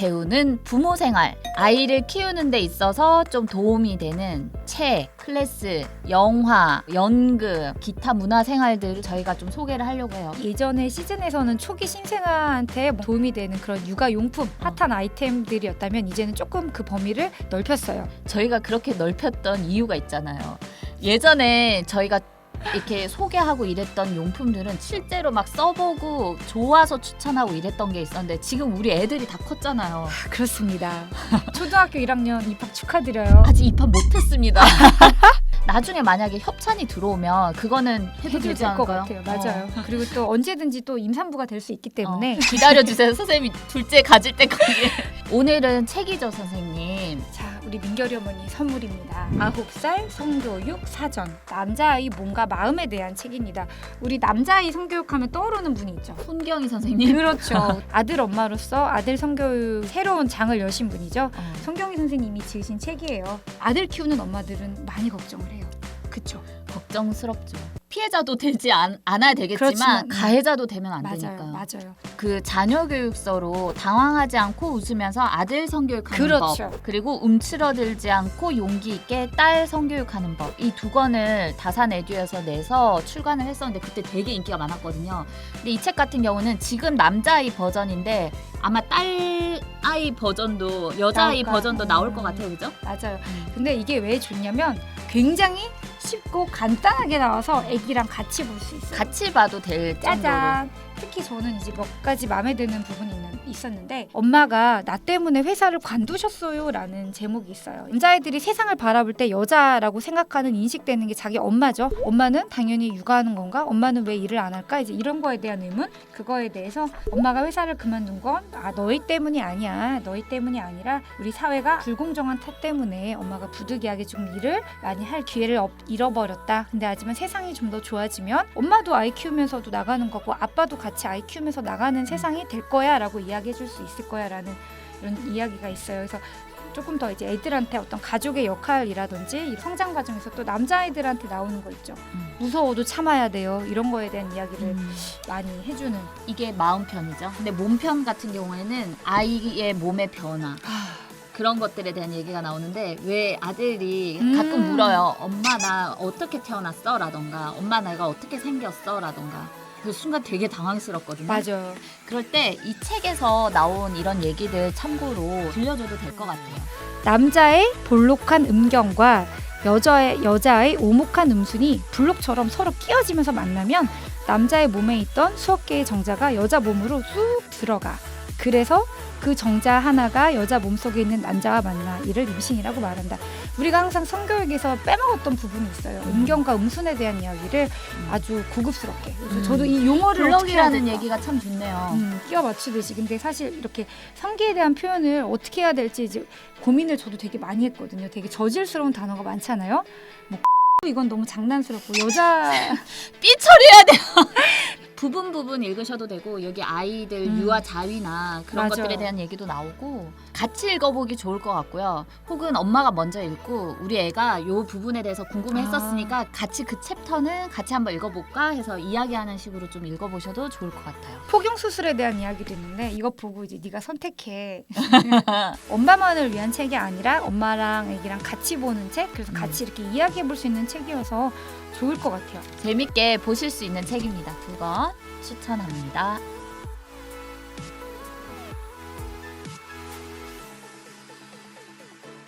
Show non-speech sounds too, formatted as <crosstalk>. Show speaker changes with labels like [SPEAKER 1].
[SPEAKER 1] 배우는 부모 생활, 아이를 키우는 데 있어서 좀 도움이 되는 책, 클래스, 영화, 연극, 기타 문화 생활들을 저희가 좀 소개를 하려고 해요.
[SPEAKER 2] 예전에 시즌에서는 초기 신생아한테 뭐 도움이 되는 그런 육아 용품, 핫한 아이템들이었다면 이제는 조금 그 범위를 넓혔어요.
[SPEAKER 1] 저희가 그렇게 넓혔던 이유가 있잖아요. 예전에 저희가 이렇게 소개하고 이랬던 용품들은 실제로 막 써보고 좋아서 추천하고 이랬던 게 있었는데 지금 우리 애들이 다 컸잖아요.
[SPEAKER 2] 그렇습니다. <laughs> 초등학교 1학년 입학 축하드려요.
[SPEAKER 1] 아직 입학 못했습니다. <laughs> 나중에 만약에 협찬이 들어오면 그거는 해도
[SPEAKER 2] 해도
[SPEAKER 1] 되지
[SPEAKER 2] 될 것
[SPEAKER 1] 않을까요?
[SPEAKER 2] 같아요. 맞아요. 그리고 또 언제든지 또 임산부가 될 수 있기 때문에
[SPEAKER 1] 어, 기다려 주세요 선생님이 둘째 가질 때까지 <laughs> 오늘은 책이죠 선생님
[SPEAKER 2] 자, 우리 민결이 어머니 선물입니다. 아홉 살 성교육 사전. 남자아이 몸과 마음에 대한 책입니다. 우리 남자아이 성교육하면 떠오르는 분이 있죠.
[SPEAKER 1] 손경희 선생님
[SPEAKER 2] 그렇죠. <laughs> 아들 엄마로서 아들 성교육 새로운 장을 여신 분이죠.
[SPEAKER 1] 어,
[SPEAKER 2] 성경희 선생님이 지으신 책이에요. 아들 키우는 엄마들은 많이 걱정을 해요. 그쵸?
[SPEAKER 1] 걱정스럽죠 피해자도 되지 않, 않아야 되겠지만
[SPEAKER 2] 그렇지만, 음.
[SPEAKER 1] 가해자도 되면 안
[SPEAKER 2] 맞아요.
[SPEAKER 1] 되니까
[SPEAKER 2] 맞아요.
[SPEAKER 1] 그 자녀 교육서로 당황하지 않고 웃으면서 아들 성교육하는
[SPEAKER 2] 그렇죠.
[SPEAKER 1] 법 그리고 움츠러들지 않고 용기 있게 딸 성교육하는 법 이 두 권을 다산 에듀에서 내서 출간을 했었는데 그때 되게 인기가 많았거든요. 근데 이 책 같은 경우는 지금 남자아이 버전인데 아마 딸 아이 버전도 여자아이
[SPEAKER 2] 나올까?
[SPEAKER 1] 버전도 나올
[SPEAKER 2] 음.
[SPEAKER 1] 것 같아요, 그죠?
[SPEAKER 2] 맞아요. 근데 이게 왜 좋냐면 굉장히 쉽고 간단하게 나와서 애기랑 같이 볼 수 있어요.
[SPEAKER 1] 같이 봐도 될 정도로.
[SPEAKER 2] 특히 저는 이제 몇 가지 마음에 드는 부분이 있는, 있었는데 엄마가 나 때문에 회사를 관두셨어요라는 제목이 있어요. 남자애들이 세상을 바라볼 때 여자라고 생각하는 인식되는 게 자기 엄마죠. 엄마는 당연히 육아하는 건가? 엄마는 왜 일을 안 할까? 이제 이런 거에 대한 의문, 그거에 대해서 엄마가 회사를 그만둔 건 아 너희 때문이 아니야. 너희 때문이 아니라 우리 사회가 불공정한 탓 때문에 엄마가 부득이하게 좀 일을 많이 할 기회를 없- 잃어버렸다. 근데 하지만 세상이 좀 더 좋아지면 엄마도 아이 키우면서도 나가는 거고 아빠도 같이 아이 키우면서 나가는 세상이 될 거야라고 이야기해 줄 수 있을 거야라는 이런 이야기가 있어요. 그래서 조금 더 이제 애들한테 어떤 가족의 역할이라든지 이 성장 과정에서 또 남자아이들한테 나오는 거 있죠.
[SPEAKER 1] 음.
[SPEAKER 2] 무서워도 참아야 돼요. 이런 거에 대한 이야기를
[SPEAKER 1] 음.
[SPEAKER 2] 많이 해주는.
[SPEAKER 1] 이게 마음 편이죠. 근데 몸 편 같은 경우에는 아이의 몸의 변화 그런 것들에 대한 얘기가 나오는데 왜 아들이
[SPEAKER 2] 음.
[SPEAKER 1] 가끔 물어요. 엄마 나 어떻게 태어났어? 라던가 엄마 내가 어떻게 생겼어? 라던가 그 순간 되게 당황스럽거든요.
[SPEAKER 2] 맞아요.
[SPEAKER 1] 그럴 때 이 책에서 나온 이런 얘기들 참고로 들려줘도 될 것 같아요.
[SPEAKER 2] 남자의 볼록한 음경과 여자의 여자의 오목한 음순이 블록처럼 서로 끼어지면서 만나면 남자의 몸에 있던 수억 개의 정자가 여자 몸으로 쑥 들어가. 그래서 그 정자 하나가 여자 몸속에 있는 남자와 만나 이를 임신이라고 말한다. 우리가 항상 성교육에서 빼먹었던 부분이 있어요. 음경과 음순에 대한 이야기를 아주 고급스럽게. 그래서
[SPEAKER 1] 음.
[SPEAKER 2] 저도 이 용어를
[SPEAKER 1] 블럭이라는? 얘기가 참 좋네요.
[SPEAKER 2] 음, 끼워 맞추듯이 근데 사실 이렇게 성기에 대한 표현을 어떻게 해야 될지 이제 고민을 저도 되게 많이 했거든요. 되게 저질스러운 단어가 많잖아요. 뭐 <laughs> 이건 너무 장난스럽고 여자 <laughs>
[SPEAKER 1] 삐 처리해야 돼요. 부분 부분 읽으셔도 되고 여기 아이들
[SPEAKER 2] 음.
[SPEAKER 1] 유아 자위나 그런
[SPEAKER 2] 맞아요.
[SPEAKER 1] 것들에 대한 얘기도 나오고 같이 읽어보기 좋을 것 같고요. 혹은 엄마가 먼저 읽고 우리 애가 요 부분에 대해서 궁금해했었으니까
[SPEAKER 2] 아.
[SPEAKER 1] 같이 그 챕터는 같이 한번 읽어볼까 해서 이야기하는 식으로 좀 읽어보셔도 좋을 것 같아요.
[SPEAKER 2] 포경 수술에 대한 이야기도 있는데 이거 보고 이제 네가 선택해. <laughs> 엄마만을 위한 책이 아니라 엄마랑 애기랑 같이 보는 책. 그래서
[SPEAKER 1] 음.
[SPEAKER 2] 같이 이렇게 이야기해 볼 수 있는 책이어서 좋을 것 같아요.
[SPEAKER 1] 재밌게 보실 수 있는 책입니다. 두권 추천합니다.